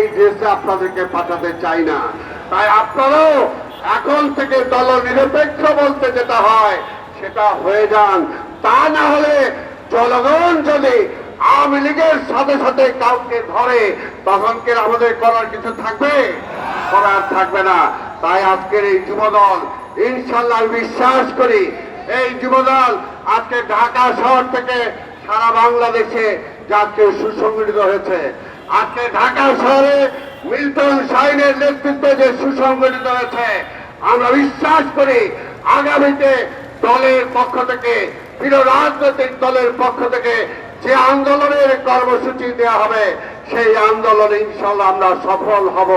এই দেশে আপনাদেরকে পাঠাতে চাই না। তাই আপনারাও এখন থেকে দল নিরপেক্ষ বলতে যেটা হয়, সেটা হয়ে যান। তা না হলে জনগণ যদি আওয়ামী লীগের সাথে সাথে কাউকে ধরে, তখন কি আমাদের করার কিছু থাকবে? করার থাকবে না। তাই আজকের এই যুবদল ইনশাল্লাহ বিশ্বাস করি, এই যুবদল আজকে ঢাকা শহর থেকে সারা বাংলাদেশে যাকে সুসংগঠিত হয়েছে। আজকে ঢাকা শহরে মিল্টন সাইনের নেতৃত্বে যে সুসংগঠিত হয়েছে, আমরা বিশ্বাস করি আগামীতে দলের পক্ষ থেকে, প্রিয় রাজনৈতিক দলের পক্ষ থেকে যে আন্দোলনের কর্মসূচি দেওয়া হবে, সেই আন্দোলনে ইনশাল্লাহ আমরা সফল হব।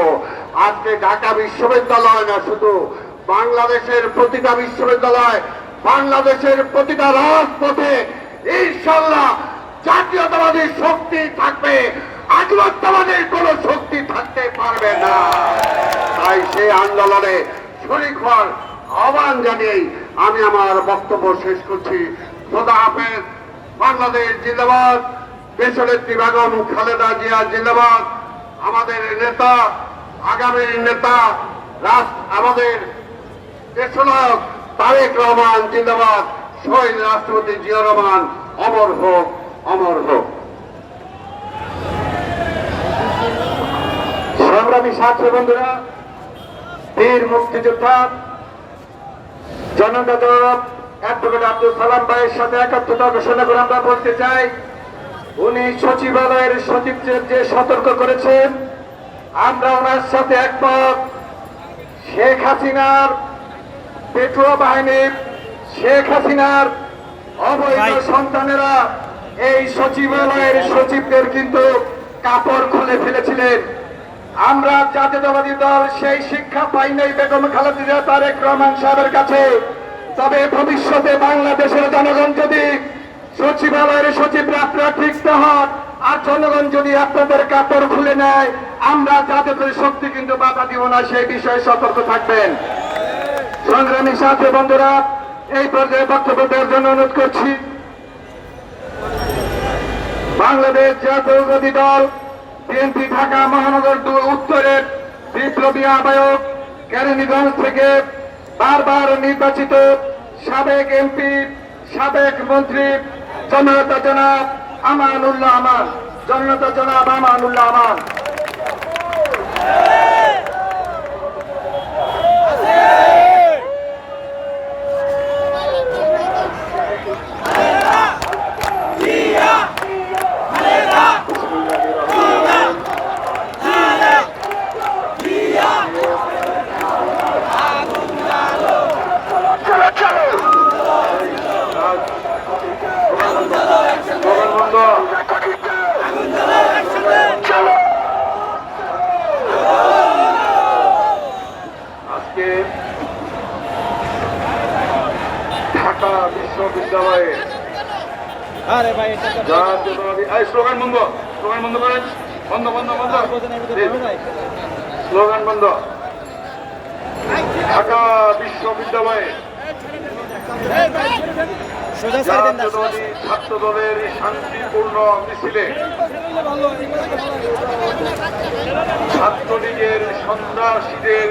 আজকে ঢাকা বিশ্ববিদ্যালয় না শুধু বাংলাদেশের প্রতিটা বিশ্ববিদ্যালয়, বাংলাদেশের প্রতিটা রাজপথে ইনশাল্লাহ জাতীয়তাবাদী আধিপত্যবাদীর কোন শক্তি থাকতে পারবে না। তাই সেই আন্দোলনে শরিক হওয়ার আহ্বান জানিয়েই আমি আমার বক্তব্য শেষ করছি। খোদা হাফেজ, বাংলাদেশ জিন্দাবাদ। দেশনেত্রী বেগম খালেদা জিয়া জিন্দাবাদ। আমাদের নেতা আগামীর নেতা আমাদের দেশনায়ক তারেক রহমান জিন্দাবাদ। শহীদ রাষ্ট্রপতি জিয়া রহমান, অমর হোক অমর হোক। সংগ্রামী ছাত্র বন্ধুরা বীর মুক্তিযোদ্ধা জননেতা অ্যাডভোকেট আব্দুল সালাম ভাইয়ের সাথে একাত্মতা ঘোষণা করে আমরা বলতে চাই উনি সচিবালয়ের সচিবদের যে সতর্ক করেছেন আমরা ওনার সাথে একমত। শেখ হাসিনার পেটুয়া বাহিনীর শেখ হাসিনার অবৈধ সন্তানেরা এই সচিবালয়ের সচিবদের কিন্তু কাপড় খুলে ফেলেছিলেন। আমরা জাতীয়তাবাদী দল সেই শিক্ষা পাই নাই বেগম খালেদা তারেক রহমান সাহেবের কাছে। তবে ভবিষ্যতে বাংলাদেশের জনগণ যদি সচিবালয়ের সচিবরা আপনারা ঠিক না হন আর জনগণ যদি আপনাদের কাপড় খুলে নেয়, আমরা জাতীয় শক্তি কিন্তু বাধা দিব না, সেই বিষয়ে সতর্ক থাকবেন। সংগ্রামী সাথী বন্ধুরা, এই পর্যায়ে বক্তব্য দেওয়ার জন্য অনুরোধ করছি। বাংলাদেশ জাতীয়বাদী দল, বিএনপি, ঢাকা মহানগর বিপ্লবী আহ্বায়ক কেরানীগঞ্জ থেকে বারবার নির্বাচিত সাবেক এমপি, সাবেক মন্ত্রী জনতা জনাব আমানুল্লাহ আমান জনতা জনাব আমানুল্লাহ আমান আজকে ঢাকা বিশ্ববিদ্যালয়ে। আরে ভাই এটা তো জাতীয়তাবাদী এই স্লোগান বন্ধ স্লোগান বন্ধ করেন। বন্ধ বন্ধ বন্ধ। বোঝানোর ভিতরে হবে নাই স্লোগান বন্ধ। ঢাকা বিশ্ববিদ্যালয়ে। ছাত্র দলের শান্তিপূর্ণ মিছিলে। ছাত্রলীগের সন্ত্রাসীদের